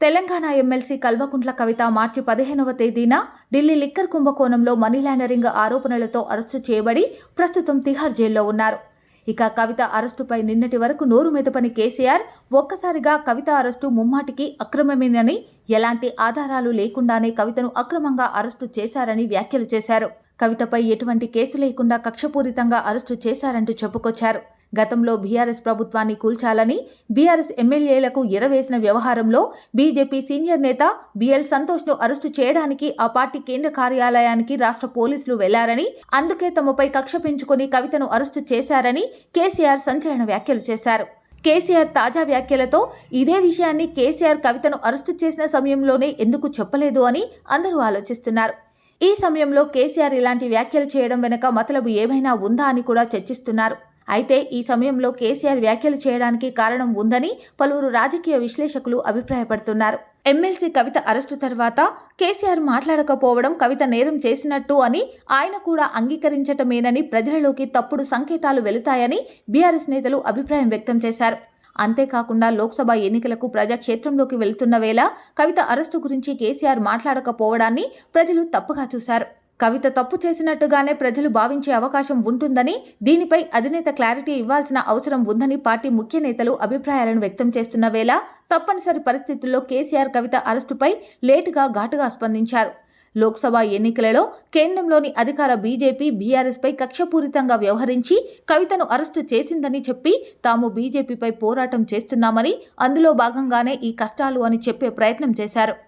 Telangana MLC Kalvakuntla Kavitha March పదిహేనవ తేదీన Delhi liquor కుంభకోణంలో మనీ లాండరింగ్ ఆరోపణలతో అరెస్టు చేయబడి ప్రస్తుతం తిహార్ జైల్లో ఉన్నారు. ఇక కవిత అరెస్టుపై నిన్నటి వరకు నోరు మెదపని కేసీఆర్ ఒక్కసారిగా కవిత అరెస్టు ముమ్మాటికి అక్రమమేనని ఎలాంటి ఆధారాలు లేకుండానే కవితను అక్రమంగా అరెస్టు చేశారని వ్యాఖ్యలు చేశారు. కవితపై ఎటువంటి కేసు లేకుండా కక్షపూరితంగా అరెస్టు చేశారంటూ చెప్పుకొచ్చారు. గతంలో బీఆర్ఎస్ ప్రభుత్వాన్ని కూల్చాలని బీఆర్ఎస్ ఎమ్మెల్యేలకు ఎరవేసిన వ్యవహారంలో బీజేపీ సీనియర్ నేత బిఎల్ సంతోష్ను అరెస్టు చేయడానికి ఆ పార్టీ కేంద్ర కార్యాలయానికి రాష్ట్ర పోలీసులు వెళ్ళారని అందుకే తమపై కక్ష పెంచుకొని కవితను అరెస్టు చేశారని కేసీఆర్ సంచలన వ్యాఖ్యలు చేశారు. కేసీఆర్ తాజా వ్యాఖ్యలతో ఇదే విషయాన్ని కేసీఆర్ కవితను అరెస్టు చేసిన సమయంలోనే ఎందుకు చెప్పలేదు అని అందరూ ఆలోచిస్తున్నారు. ఈ సమయంలో కేసీఆర్ ఇలాంటి వ్యాఖ్యలు చేయడం వెనుక మతలబు ఏమైనా ఉందా అని కూడా చర్చిస్తున్నారు. అయితే ఈ సమయంలో కేసీఆర్ వ్యాఖ్యలు చేయడానికి కారణం ఉందని పలువురు రాజకీయ విశ్లేషకులు అభిప్రాయపడుతున్నారు. ఎమ్మెల్సీ కవిత అరెస్టు తర్వాత కేసీఆర్ మాట్లాడకపోవడం కవిత నేరం చేసినట్టు అని ఆయన కూడా అంగీకరించటమేనని ప్రజలలోకి తప్పుడు సంకేతాలు వెళుతాయని బీఆర్ఎస్ నేతలు అభిప్రాయం వ్యక్తం చేశారు. అంతేకాకుండా లోక్సభ ఎన్నికలకు ప్రజాక్షేత్రంలోకి వెళ్తున్న వేళ కవిత అరెస్టు గురించి కేసీఆర్ మాట్లాడకపోవడాన్ని ప్రజలు తప్పుగా చూశారు. కవిత తప్పు చేసినట్టుగానే ప్రజలు భావించే అవకాశం ఉంటుందని దీనిపై అధినేత క్లారిటీ ఇవ్వాల్సిన అవసరం ఉందని పార్టీ ముఖ్య నేతలు అభిప్రాయాలను వ్యక్తం చేస్తున్న వేళ తప్పనిసరి పరిస్థితుల్లో కేసీఆర్ కవిత అరెస్టుపై లేటుగా ఘాటుగా స్పందించారు. లోక్సభ ఎన్నికలలో కేంద్రంలోని అధికార బీజేపీ బీఆర్ఎస్పై కక్షపూరితంగా వ్యవహరించి కవితను అరెస్టు చేసిందని చెప్పి తాము బీజేపీపై పోరాటం చేస్తున్నామని అందులో భాగంగానే ఈ కష్టాలు అని చెప్పే ప్రయత్నం చేశారు.